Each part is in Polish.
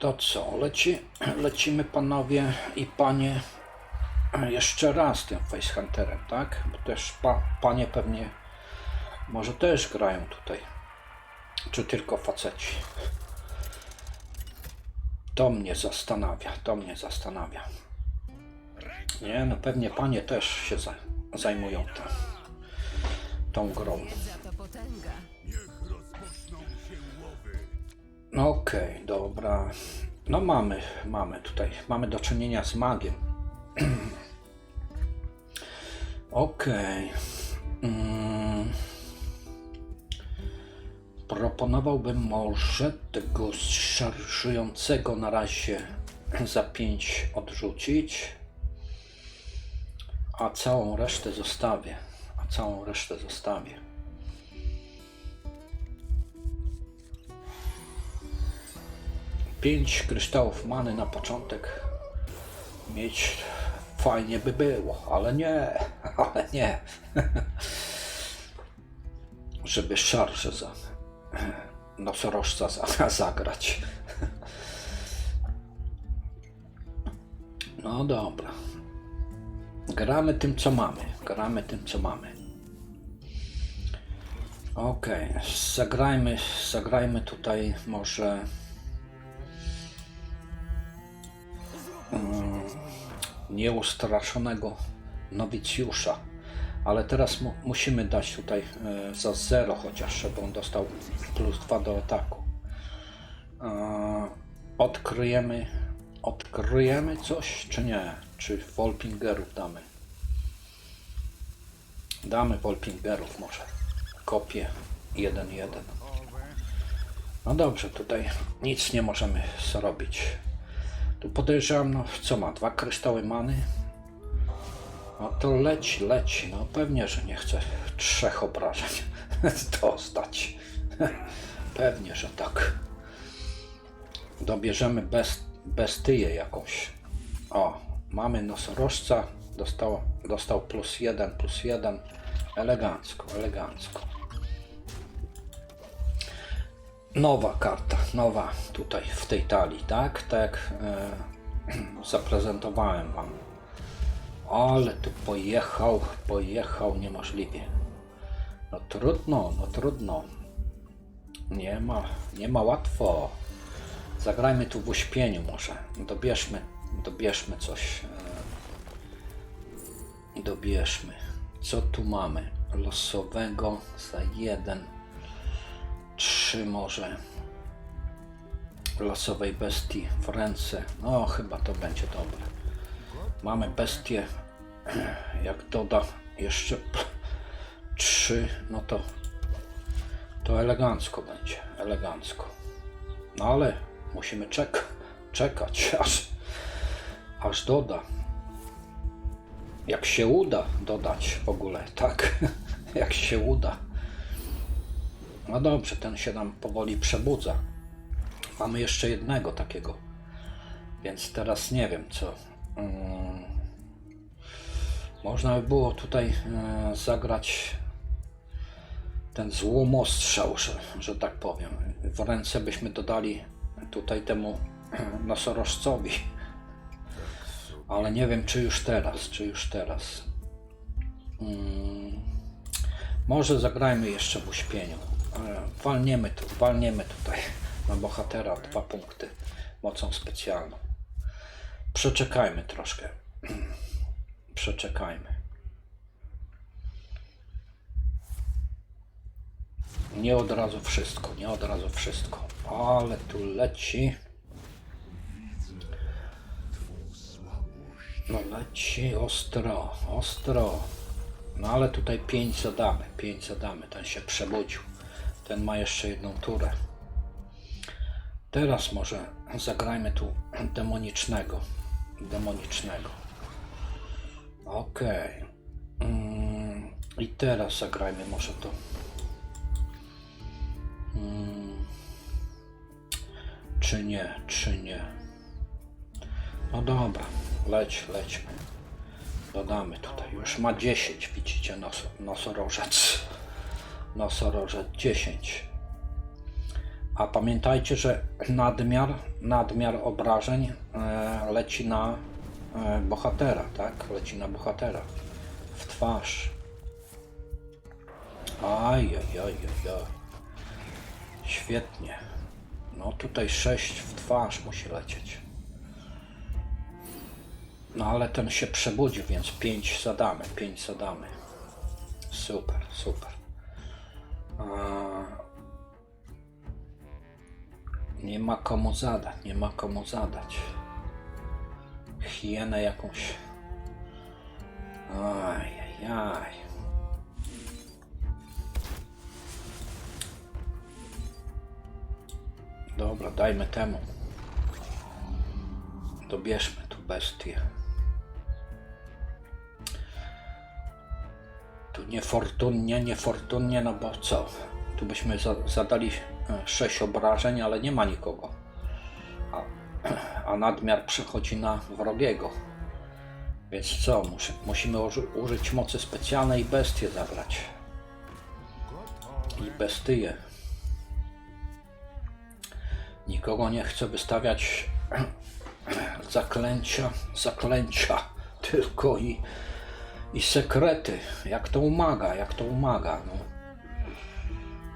To co, leci, lecimy panowie i panie jeszcze raz tym Facehunterem, tak? Bo też pa, panie pewnie może też grają tutaj. Czy tylko faceci? To mnie zastanawia, to mnie zastanawia. Nie, no pewnie panie też się za, zajmują tą, tą grą. No Okej, dobra. No mamy, mamy tutaj, mamy do czynienia z magiem. Okej. Mm. Proponowałbym może tego szarżującego na razie za 5 odrzucić, a całą resztę zostawię. A całą resztę zostawię. Pięć kryształów many na początek mieć fajnie by było, ale nie, ale nie. Żeby szarże za nosorożca za, zagrać. No dobra. Gramy tym, co mamy. Gramy tym, co mamy. Okej, zagrajmy, zagrajmy tutaj może nieustraszonego nowicjusza. Ale teraz mu, musimy dać tutaj e, za 0 chociaż, żeby on dostał plus 2 do ataku. E, odkryjemy, odkryjemy coś, czy nie? Czy Wolpingerów damy? Damy Wolpingerów może. Kopię 1-1. No dobrze, tutaj nic nie możemy zrobić. Tu podejrzewam, no co ma, dwa kryształy many? No to leci, leci, no pewnie, że nie chce trzech obrażeń dostać. Pewnie, że tak. Dobierzemy best, bestyję jakąś. O, mamy nosorożca, dostał, dostał plus jeden, plus jeden. Elegancko, elegancko. Nowa karta, nowa tutaj w tej talii, tak? Tak e, zaprezentowałem Wam. Ale tu pojechał, pojechał niemożliwie. No trudno, no trudno. Nie ma, nie ma łatwo. Zagrajmy tu w uśpieniu może. Dobierzmy, dobierzmy coś. E, dobierzmy. Co tu mamy? Losowego za jeden trzy może losowej bestii w ręce. No, chyba to będzie dobre. Mamy bestię. Jak doda jeszcze trzy, no to to elegancko będzie. Elegancko. No ale musimy czek czekać, aż, aż doda. Jak się uda dodać w ogóle, tak? Jak się uda. No dobrze, ten się nam powoli przebudza. Mamy jeszcze jednego takiego. Więc teraz nie wiem co. Mm, można by było tutaj e, zagrać ten złomostrzał, że, że tak powiem. W ręce byśmy dodali tutaj temu nosorożcowi. Ale nie wiem, czy już teraz, czy już teraz. Mm, może zagrajmy jeszcze w uśpieniu. E, Walniemy tu, walniemy tutaj na bohatera dwa punkty mocą specjalną. Przeczekajmy troszkę. Przeczekajmy. Nie od razu wszystko, nie od razu wszystko. Ale tu leci. No leci ostro, ostro. No ale tutaj 5 zadamy, 5 zadamy. Ten się przebudził. Ten ma jeszcze jedną turę. Teraz może zagrajmy tu demonicznego. Demonicznego. Okej. Mm, I teraz zagrajmy może to. Mm, czy nie, czy nie. No dobra, leć, lećmy. Dodamy tutaj. Już ma 10, widzicie, nos, nosorożec. Nosorożec 10. A pamiętajcie, że nadmiar, nadmiar obrażeń e, leci na e, bohatera, tak? Leci na bohatera. W twarz. Aj, aj, aj, aj, aj. Świetnie. No tutaj 6 w twarz musi lecieć. No ale ten się przebudził, więc 5 zadamy, 5 zadamy. Super, super. Nie ma komu zadać, nie ma komu zadać. Hienę jakąś. Aj, aj, aj. Dobra, dajmy temu. Dobierzmy tu bestię. Niefortunnie, niefortunnie, no bo co? Tu byśmy za, zadali 6 obrażeń, ale nie ma nikogo. A, a nadmiar przechodzi na wrogiego. Więc co? Musi, musimy uży, użyć mocy specjalnej i bestię zabrać. I bestyję. Nikogo nie chcę wystawiać zaklęcia, zaklęcia, tylko i, i sekrety. Jak to umaga, jak to umaga. No.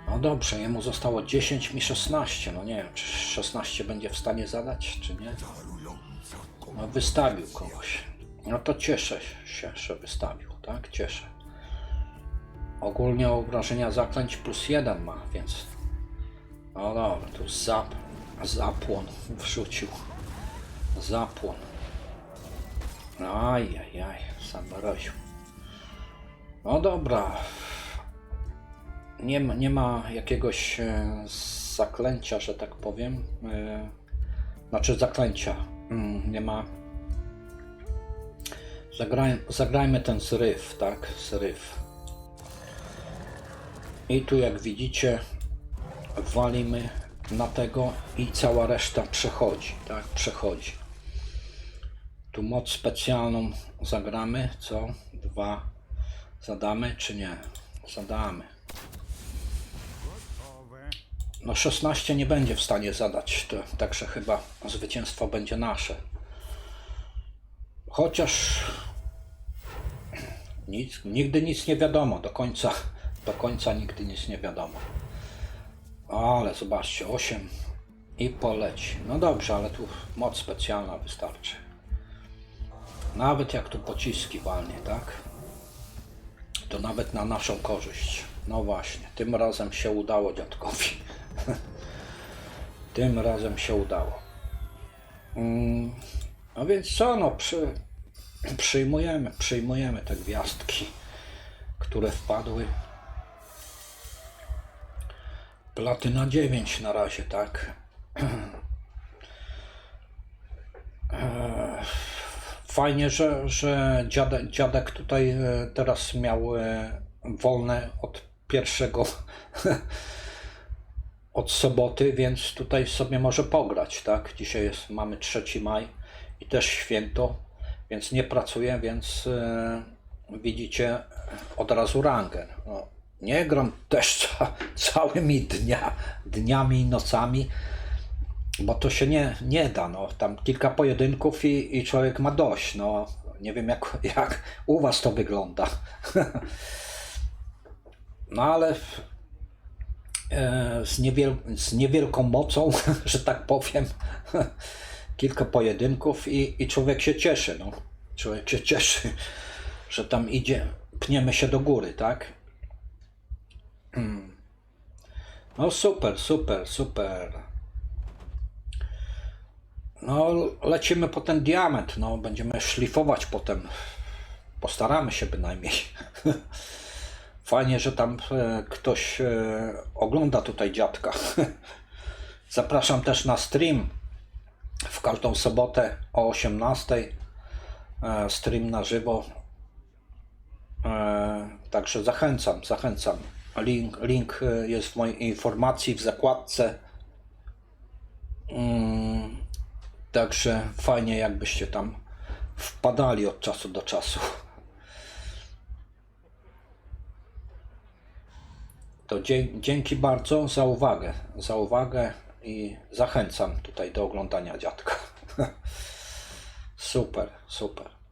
no dobrze, jemu zostało 10, mi 16. No nie wiem, czy 16 będzie w stanie zadać, czy nie. No wystawił kogoś. No to cieszę się, że wystawił, tak? Cieszę. Ogólnie obrażenia zaklęć plus jeden ma, więc... No dobra, tu zap, zapłon wrzucił. Zapłon. Aj, aj, aj, zamroził. No dobra. Nie ma, nie ma jakiegoś e, zaklęcia, że tak powiem. E, znaczy zaklęcia. Mm, nie ma. Zagraj, zagrajmy ten zryw, tak? Zryw. I tu jak widzicie walimy na tego i cała reszta przechodzi, tak? Przechodzi. Tu moc specjalną zagramy, co? Dwa zadamy, czy nie? Zadamy. No 16 nie będzie w stanie zadać, to, także chyba zwycięstwo będzie nasze. Chociaż nic, nigdy nic nie wiadomo, do końca, do końca nigdy nic nie wiadomo. Ale zobaczcie, 8 i poleci. No dobrze, ale tu moc specjalna wystarczy. Nawet jak tu pociski walnie, tak? To nawet na naszą korzyść. No właśnie, tym razem się udało dziadkowi. tym razem się udało. Mm, więc co, no przy, przyjmujemy, przyjmujemy te gwiazdki, które wpadły. Platyna 9 na razie, tak? Fajnie, że, że dziadek, dziadek tutaj e, teraz miał e, wolne od pierwszego od soboty, więc tutaj sobie może pograć, tak? Dzisiaj jest, mamy 3 maj i też święto, więc nie pracuję, więc e, widzicie od razu rangę. No, nie gram też ca, całymi dnia, dniami i nocami, bo to się nie, nie da. No. Tam kilka pojedynków i, i człowiek ma dość. No. Nie wiem, jak, jak u Was to wygląda. no ale e, z, niewiel, z niewielką mocą, że tak powiem, kilka pojedynków i, i człowiek się cieszy. No. Człowiek się cieszy, że tam idzie, pniemy się do góry, tak? Mm. No super, super, super. No, lecimy po ten diament, no, będziemy szlifować potem. Postaramy się bynajmniej. Fajnie, że tam e, ktoś e, ogląda tutaj dziadka. Zapraszam też na stream w każdą sobotę o 18. E, stream na żywo. Także zachęcam, zachęcam. Link, link jest w mojej informacji w zakładce. Mm, Także fajnie, jakbyście tam wpadali od czasu do czasu. To dzięki bardzo za uwagę, za uwagę i zachęcam tutaj do oglądania dziadka. super, super.